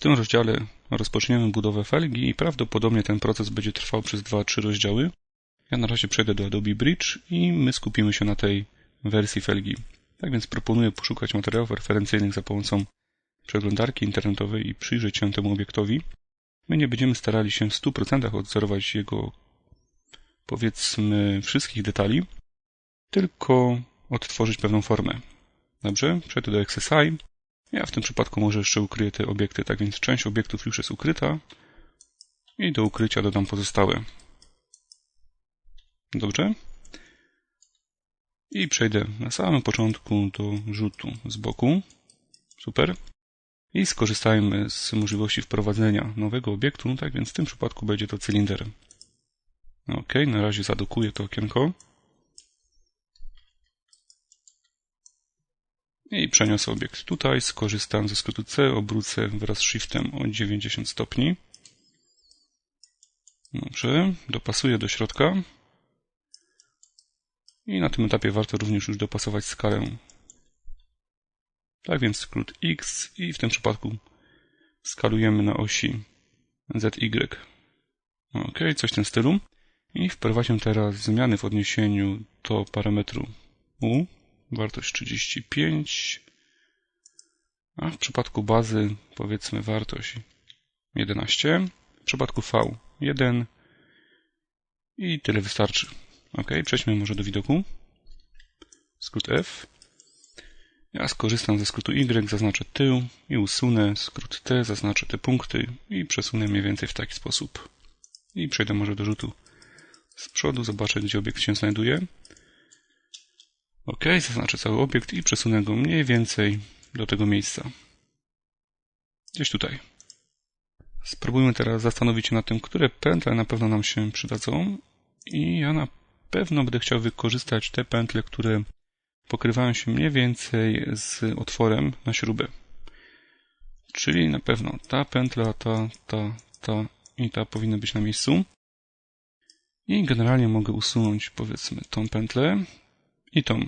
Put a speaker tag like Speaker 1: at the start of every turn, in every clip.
Speaker 1: W tym rozdziale rozpoczniemy budowę felgi i prawdopodobnie ten proces będzie trwał przez 2-3 rozdziały. Ja na razie przejdę do Adobe Bridge i my skupimy się na tej wersji felgi. Tak więc proponuję poszukać materiałów referencyjnych za pomocą przeglądarki internetowej i przyjrzeć się temu obiektowi. My nie będziemy starali się w 100% odzorować jego, powiedzmy, wszystkich detali, tylko odtworzyć pewną formę. Dobrze, przejdę do XSI. Ja w tym przypadku może jeszcze ukryję te obiekty, tak więc część obiektów już jest ukryta i do ukrycia dodam pozostałe. Dobrze. I przejdę na samym początku do rzutu z boku. Super. I skorzystajmy z możliwości wprowadzenia nowego obiektu, tak więc w tym przypadku będzie to cylinder. Ok, na razie zadokuję to okienko. I przeniosę obiekt tutaj, skorzystam ze skrótu C, obrócę wraz z Shiftem o 90 stopni. Dobrze, dopasuję do środka. I na tym etapie warto również już dopasować skalę. Tak więc skrót X i w tym przypadku skalujemy na osi ZY. Ok, coś w tym stylu. I wprowadźmy teraz zmiany w odniesieniu do parametru U. Wartość 35. A w przypadku bazy powiedzmy wartość 11. W przypadku V 1. I tyle wystarczy. Ok, przejdźmy może do widoku. Skrót F. Ja skorzystam ze skrótu Y, zaznaczę tył i usunę skrót T, zaznaczę te punkty i przesunę mniej więcej w taki sposób. I przejdę może do rzutu z przodu, zobaczę gdzie obiekt się znajduje. Ok, zaznaczę cały obiekt i przesunę go mniej więcej do tego miejsca. Gdzieś tutaj. Spróbujmy teraz zastanowić się nad tym, które pętle na pewno nam się przydadzą. I ja na pewno będę chciał wykorzystać te pętle, które pokrywają się mniej więcej z otworem na śrubę. Czyli na pewno ta pętla, ta, ta, ta i ta powinny być na miejscu. I generalnie mogę usunąć powiedzmy tą pętlę i tą.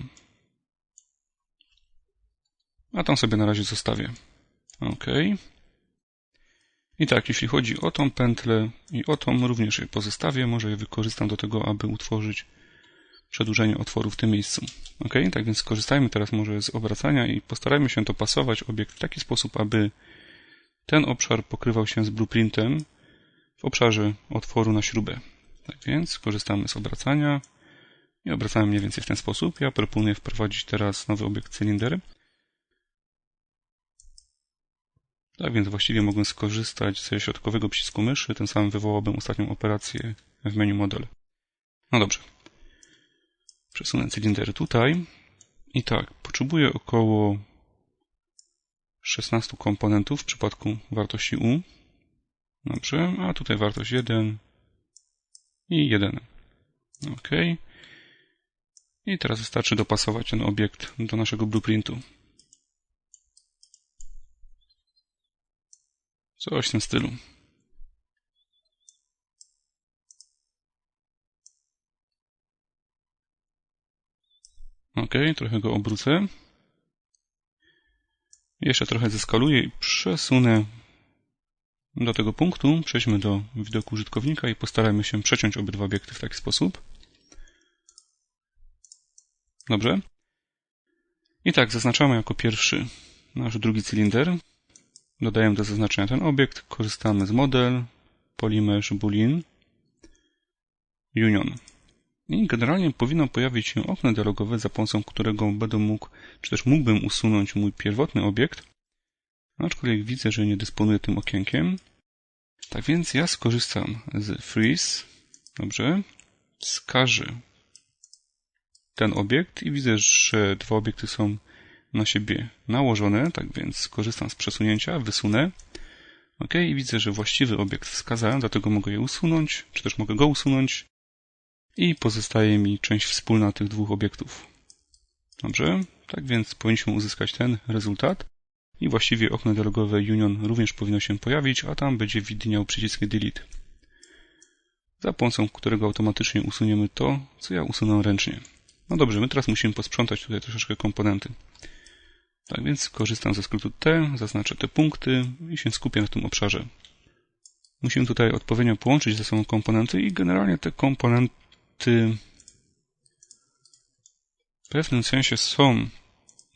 Speaker 1: A tą sobie na razie zostawię. OK. I tak, jeśli chodzi o tą pętlę i o tą, również je pozostawię. Może je wykorzystam do tego, aby utworzyć przedłużenie otworu w tym miejscu. OK, tak więc skorzystajmy teraz może z obracania i postarajmy się to pasować obiekt w taki sposób, aby ten obszar pokrywał się z blueprintem w obszarze otworu na śrubę. Tak więc korzystamy z obracania i obracamy mniej więcej w ten sposób. Ja proponuję wprowadzić teraz nowy obiekt cylinder. Tak więc właściwie mogę skorzystać ze środkowego przycisku myszy, tym samym wywołałbym ostatnią operację w menu model. No dobrze. Przesunę cylinder tutaj. I tak, potrzebuję około 16 komponentów w przypadku wartości U. Dobrze, a tutaj wartość 1 i 1. OK. I teraz wystarczy dopasować ten obiekt do naszego blueprintu. Coś w tym stylu. Ok, trochę go obrócę. Jeszcze trochę zeskaluję i przesunę do tego punktu. Przejdźmy do widoku użytkownika i postarajmy się przeciąć obydwa obiekty w taki sposób. Dobrze. I tak, zaznaczamy jako pierwszy nasz drugi cylinder. Dodajemy do zaznaczenia ten obiekt. Korzystamy z model, polymesh boolean, union. I generalnie powinno pojawić się okno dialogowe, za pomocą którego będę mógł, czy też mógłbym usunąć mój pierwotny obiekt. Aczkolwiek widzę, że nie dysponuję tym okienkiem. Tak więc ja skorzystam z freeze. Dobrze. Wskażę ten obiekt i widzę, że dwa obiekty są na siebie nałożone, tak więc skorzystam z przesunięcia, wysunę. OK, i widzę, że właściwy obiekt wskazałem, dlatego mogę je usunąć, czy też mogę go usunąć i pozostaje mi część wspólna tych dwóch obiektów. Dobrze, tak więc powinniśmy uzyskać ten rezultat i właściwie okno dialogowe Union również powinno się pojawić, a tam będzie widniał przycisk Delete, za pomocą którego automatycznie usuniemy to, co ja usunę ręcznie. No dobrze, my teraz musimy posprzątać tutaj troszeczkę komponenty. Tak więc korzystam ze skrótu T, zaznaczę te punkty i się skupię na tym obszarze. Musimy tutaj odpowiednio połączyć ze sobą komponenty i generalnie te komponenty w pewnym sensie są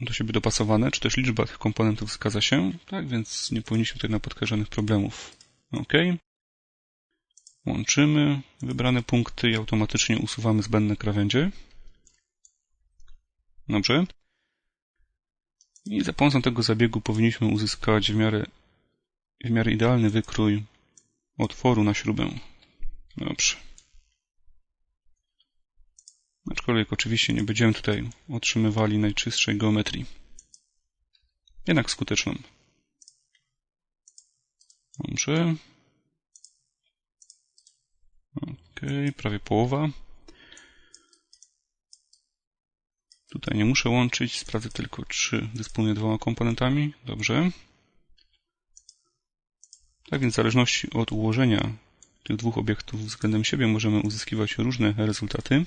Speaker 1: do siebie dopasowane, czy też liczba tych komponentów zgadza się, tak więc nie powinniśmy tutaj napotkać żadnych problemów. OK. Łączymy wybrane punkty i automatycznie usuwamy zbędne krawędzie. Dobrze. I za pomocą tego zabiegu powinniśmy uzyskać w miarę, w miarę idealny wykrój otworu na śrubę. Dobrze. Aczkolwiek oczywiście nie będziemy tutaj otrzymywali najczystszej geometrii. Jednak skuteczną. Dobrze. Ok, prawie połowa. Tutaj nie muszę łączyć, sprawdzę tylko, czy dysponuję dwoma komponentami. Dobrze. Tak więc w zależności od ułożenia tych dwóch obiektów względem siebie możemy uzyskiwać różne rezultaty.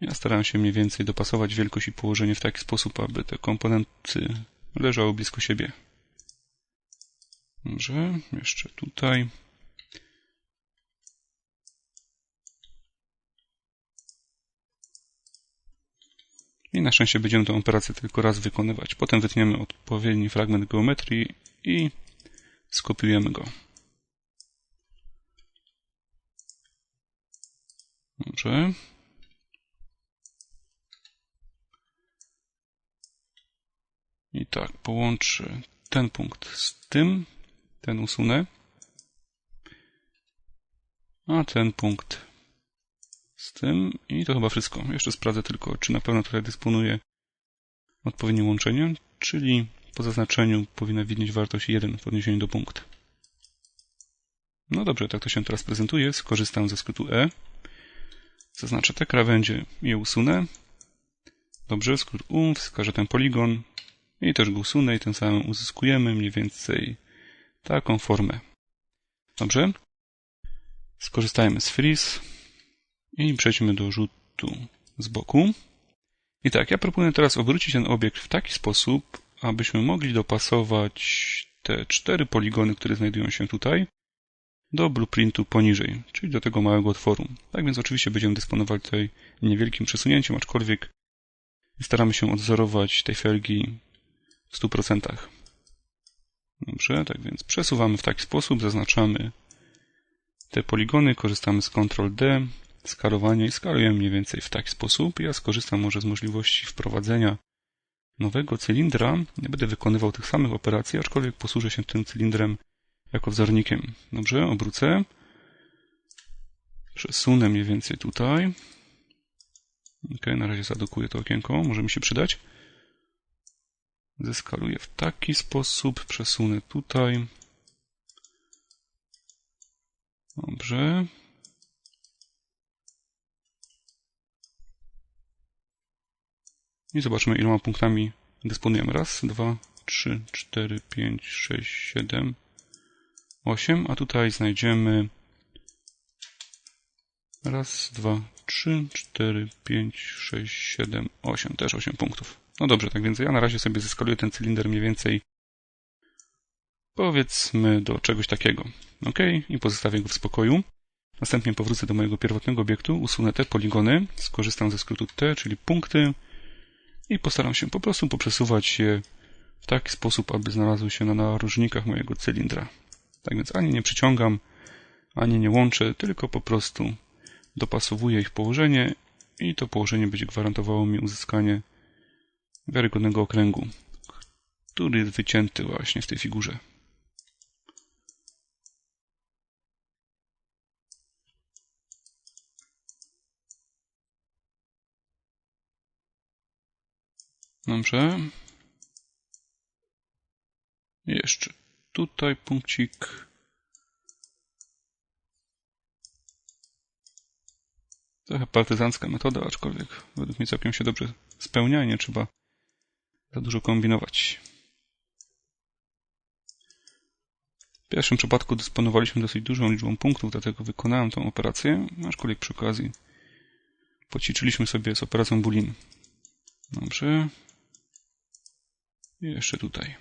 Speaker 1: Ja starałem się mniej więcej dopasować wielkość i położenie w taki sposób, aby te komponenty leżały blisko siebie. Dobrze, jeszcze tutaj. I na szczęście będziemy tę operację tylko raz wykonywać. Potem wytniemy odpowiedni fragment geometrii i skopiujemy go. Dobrze. I tak, połączę ten punkt z tym, ten usunę, a ten punkt z tym i to chyba wszystko. Jeszcze sprawdzę tylko, czy na pewno tutaj dysponuję odpowiednim łączeniem, czyli po zaznaczeniu powinna widnieć wartość 1 w odniesieniu do punktu. No dobrze, tak to się teraz prezentuje. Skorzystam ze skrótu E. Zaznaczę te krawędzie i je usunę. Dobrze, skrót U, wskażę ten poligon i też go usunę i tym samym uzyskujemy mniej więcej taką formę. Dobrze. Skorzystajmy z freeze i przejdźmy do rzutu z boku. I tak, ja proponuję teraz obrócić ten obiekt w taki sposób, abyśmy mogli dopasować te cztery poligony, które znajdują się tutaj, do blueprintu poniżej, czyli do tego małego otworu. Tak więc oczywiście będziemy dysponowali tutaj niewielkim przesunięciem, aczkolwiek staramy się odzorować tej felgi w 100%. Dobrze, tak więc przesuwamy w taki sposób, zaznaczamy te poligony, korzystamy z Ctrl-D, skalowania i skalujemy mniej więcej w taki sposób. Ja skorzystam może z możliwości wprowadzenia nowego cylindra. Nie będę wykonywał tych samych operacji, aczkolwiek posłużę się tym cylindrem jako wzornikiem. Dobrze, obrócę. Przesunę mniej więcej tutaj. Ok, na razie zadokuję to okienko, może mi się przydać. Zeskaluję w taki sposób, przesunę tutaj. Dobrze. I zobaczymy, iloma punktami dysponujemy. Raz, dwa, trzy, cztery, pięć, sześć, siedem, osiem. A tutaj znajdziemy raz, dwa, trzy, cztery, pięć, sześć, siedem, osiem. Też osiem punktów. No dobrze, tak więc ja na razie sobie zeskaluję ten cylinder mniej więcej powiedzmy do czegoś takiego. OK i pozostawię go w spokoju. Następnie powrócę do mojego pierwotnego obiektu, usunę te poligony, skorzystam ze skrótu T, czyli punkty, i postaram się po prostu poprzesuwać je w taki sposób, aby znalazły się na narożnikach mojego cylindra. Tak więc ani nie przyciągam, ani nie łączę, tylko po prostu dopasowuję ich położenie i to położenie będzie gwarantowało mi uzyskanie wiarygodnego okręgu, który jest wycięty właśnie w tej figurze. Dobrze. Jeszcze tutaj punkcik. Trochę partyzancka metoda, aczkolwiek według mnie całkiem się dobrze spełnia i nie trzeba za dużo kombinować. W pierwszym przypadku dysponowaliśmy dosyć dużą liczbą punktów, dlatego wykonałem tę operację, aczkolwiek przy okazji poćwiczyliśmy sobie z operacją Boolean. Dobrze. I jeszcze tutaj.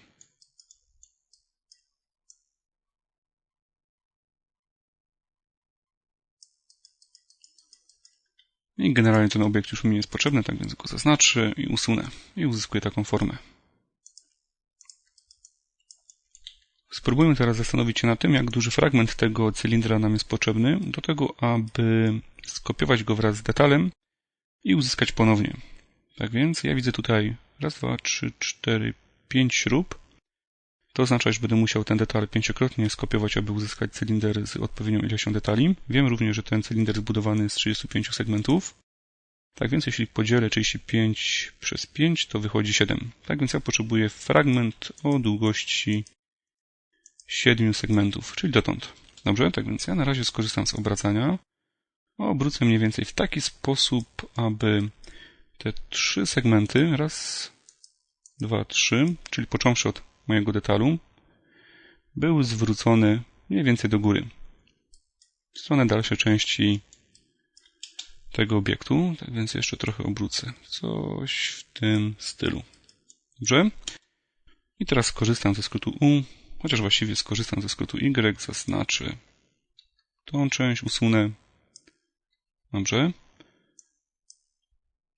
Speaker 1: I generalnie ten obiekt już mi nie jest potrzebny, tak więc go zaznaczę i usunę. I uzyskuję taką formę. Spróbujmy teraz zastanowić się nad tym, jak duży fragment tego cylindra nam jest potrzebny do tego, aby skopiować go wraz z detalem i uzyskać ponownie. Tak więc ja widzę tutaj raz, dwa, trzy, cztery, pięć śrub. To oznacza, że będę musiał ten detal pięciokrotnie skopiować, aby uzyskać cylinder z odpowiednią ilością detali. Wiem również, że ten cylinder zbudowany z 35 segmentów. Tak więc jeśli podzielę 35 przez 5, to wychodzi 7. Tak więc ja potrzebuję fragment o długości 7 segmentów, czyli dotąd. Dobrze, tak więc ja na razie skorzystam z obracania. Obrócę mniej więcej w taki sposób, aby te trzy segmenty, raz, dwa, trzy, czyli począwszy od mojego detalu, był zwrócony mniej więcej do góry. W stronę dalszej części tego obiektu, tak więc jeszcze trochę obrócę. Coś w tym stylu. Dobrze? I teraz skorzystam ze skrótu U, chociaż właściwie skorzystam ze skrótu Y, zaznaczę tą część, usunę. Dobrze?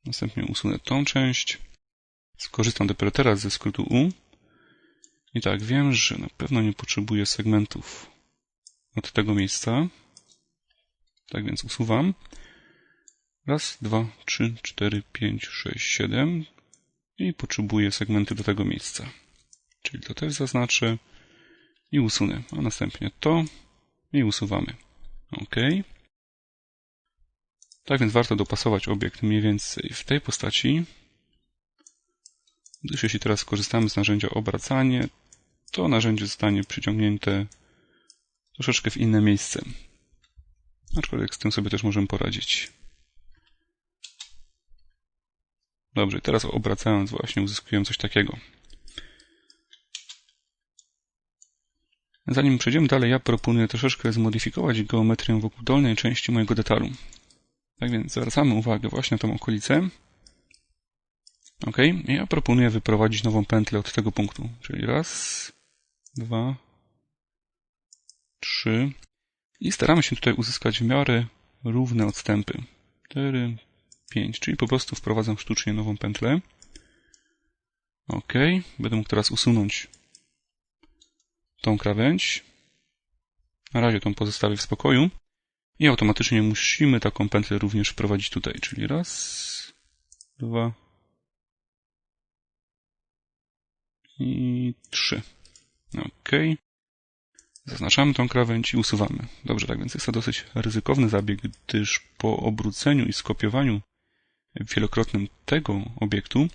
Speaker 1: Następnie usunę tą część. Skorzystam dopiero teraz ze skrótu U. I tak, wiem, że na pewno nie potrzebuję segmentów od tego miejsca. Tak więc usuwam. Raz, dwa, trzy, cztery, pięć, sześć, siedem. I potrzebuję segmenty do tego miejsca. Czyli to też zaznaczę i usunę. A następnie to i usuwamy. OK. Tak więc warto dopasować obiekt mniej więcej w tej postaci, gdyż jeśli teraz skorzystamy z narzędzia obracanie, to narzędzie zostanie przyciągnięte troszeczkę w inne miejsce. Aczkolwiek z tym sobie też możemy poradzić. Dobrze, teraz obracając właśnie uzyskujemy coś takiego. Zanim przejdziemy dalej, ja proponuję troszeczkę zmodyfikować geometrię wokół dolnej części mojego detalu. Tak więc zwracamy uwagę właśnie na tą okolicę. OK. Ja proponuję wyprowadzić nową pętlę od tego punktu. Czyli raz, dwa, trzy. I staramy się tutaj uzyskać w miarę równe odstępy. Cztery, pięć. Czyli po prostu wprowadzam sztucznie nową pętlę. OK. Będę mógł teraz usunąć tą krawędź. Na razie tą pozostawię w spokoju. I automatycznie musimy taką pętlę również wprowadzić tutaj, czyli raz, dwa i trzy. OK. Zaznaczamy tą krawędź i usuwamy. Dobrze, tak więc jest to dosyć ryzykowny zabieg, gdyż po obróceniu i skopiowaniu wielokrotnym tego obiektu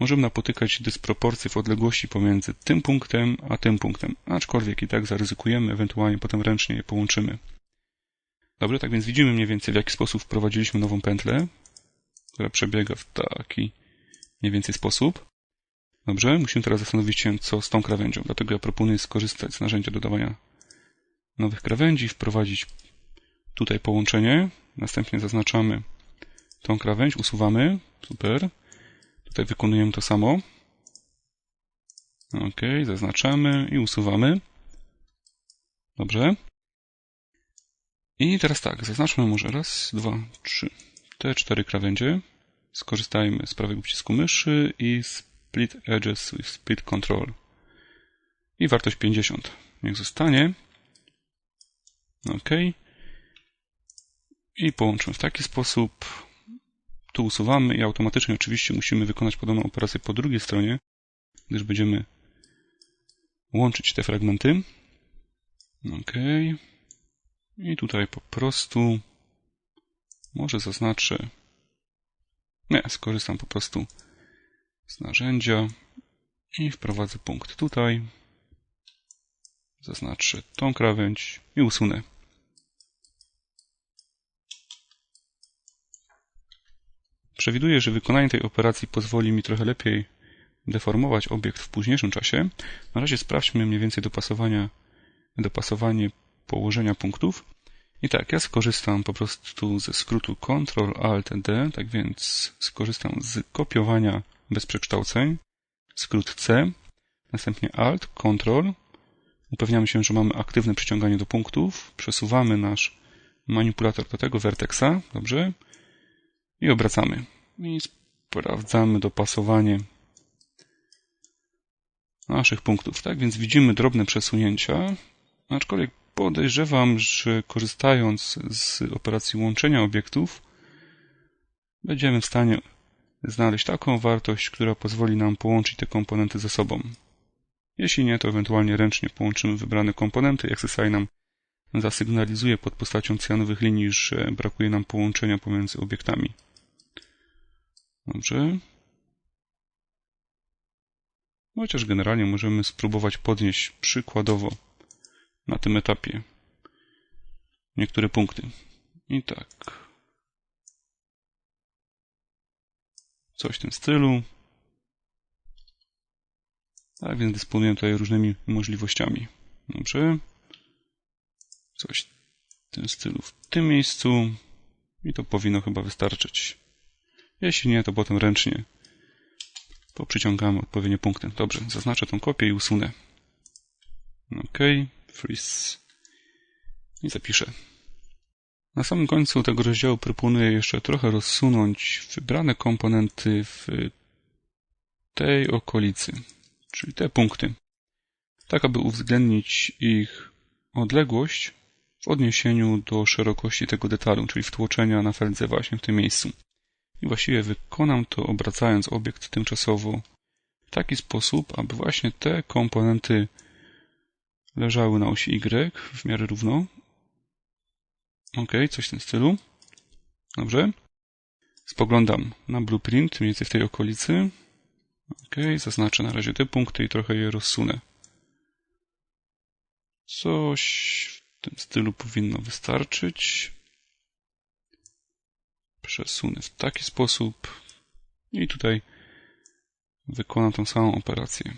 Speaker 1: możemy napotykać dysproporcje w odległości pomiędzy tym punktem a tym punktem, aczkolwiek i tak zaryzykujemy, ewentualnie potem ręcznie je połączymy. Dobrze, tak więc widzimy mniej więcej w jaki sposób wprowadziliśmy nową pętlę, która przebiega w taki mniej więcej sposób. Dobrze, musimy teraz zastanowić się, co z tą krawędzią. Dlatego ja proponuję skorzystać z narzędzia dodawania nowych krawędzi, wprowadzić tutaj połączenie, następnie zaznaczamy tą krawędź, usuwamy, super. Tutaj wykonujemy to samo. OK, zaznaczamy i usuwamy. Dobrze. I teraz tak, zaznaczmy może raz, dwa, trzy. Te cztery krawędzie. Skorzystajmy z prawego przycisku myszy i Split Edges with Split Control. I wartość 50. Niech zostanie. OK. I połączmy w taki sposób. Tu usuwamy i automatycznie oczywiście musimy wykonać podobną operację po drugiej stronie, gdyż będziemy łączyć te fragmenty. OK. I tutaj po prostu może zaznaczę. Nie, skorzystam po prostu z narzędzia i wprowadzę punkt tutaj. Zaznaczę tą krawędź i usunę. Przewiduję, że wykonanie tej operacji pozwoli mi trochę lepiej deformować obiekt w późniejszym czasie. Na razie sprawdźmy mniej więcej dopasowania, dopasowanie położenia punktów. I tak, ja skorzystam po prostu ze skrótu Ctrl Alt D, tak więc skorzystam z kopiowania bez przekształceń. skrót C, następnie Alt, Ctrl. Upewniamy się, że mamy aktywne przyciąganie do punktów. Przesuwamy nasz manipulator do tego vertexa, dobrze? I obracamy. I sprawdzamy dopasowanie naszych punktów. Tak więc widzimy drobne przesunięcia, aczkolwiek podejrzewam, że korzystając z operacji łączenia obiektów, będziemy w stanie znaleźć taką wartość, która pozwoli nam połączyć te komponenty ze sobą. Jeśli nie, to ewentualnie ręcznie połączymy wybrane komponenty. XSI nam zasygnalizuje pod postacią cyjanowych linii, że brakuje nam połączenia pomiędzy obiektami. Dobrze. Chociaż generalnie możemy spróbować podnieść przykładowo na tym etapie niektóre punkty. I tak. Coś w tym stylu. Tak więc dysponuję tutaj różnymi możliwościami. Dobrze. Coś w tym stylu w tym miejscu. I to powinno chyba wystarczyć. Jeśli nie, to potem ręcznie poprzyciągamy odpowiednie punkty. Dobrze, zaznaczę tą kopię i usunę. OK, freeze. I zapiszę. Na samym końcu tego rozdziału proponuję jeszcze trochę rozsunąć wybrane komponenty w tej okolicy, czyli te punkty, tak aby uwzględnić ich odległość w odniesieniu do szerokości tego detalu, czyli wtłoczenia na feldze właśnie w tym miejscu. I właściwie wykonam to obracając obiekt tymczasowo w taki sposób, aby właśnie te komponenty leżały na osi Y w miarę równo. Ok, coś w tym stylu. Dobrze. Spoglądam na blueprint, mniej więcej w tej okolicy. Ok, zaznaczę na razie te punkty i trochę je rozsunę. Coś w tym stylu powinno wystarczyć przesunę w taki sposób i tutaj wykonam tą samą operację.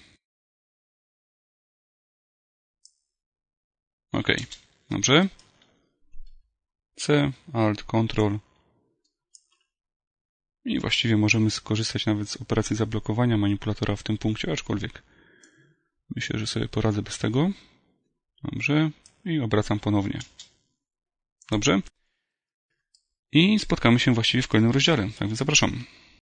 Speaker 1: OK, dobrze. C, Alt, Ctrl. I właściwie możemy skorzystać nawet z operacji zablokowania manipulatora w tym punkcie, aczkolwiek myślę, że sobie poradzę bez tego. Dobrze. I obracam ponownie. Dobrze. I spotkamy się właściwie w kolejnym rozdziale. Tak więc zapraszam.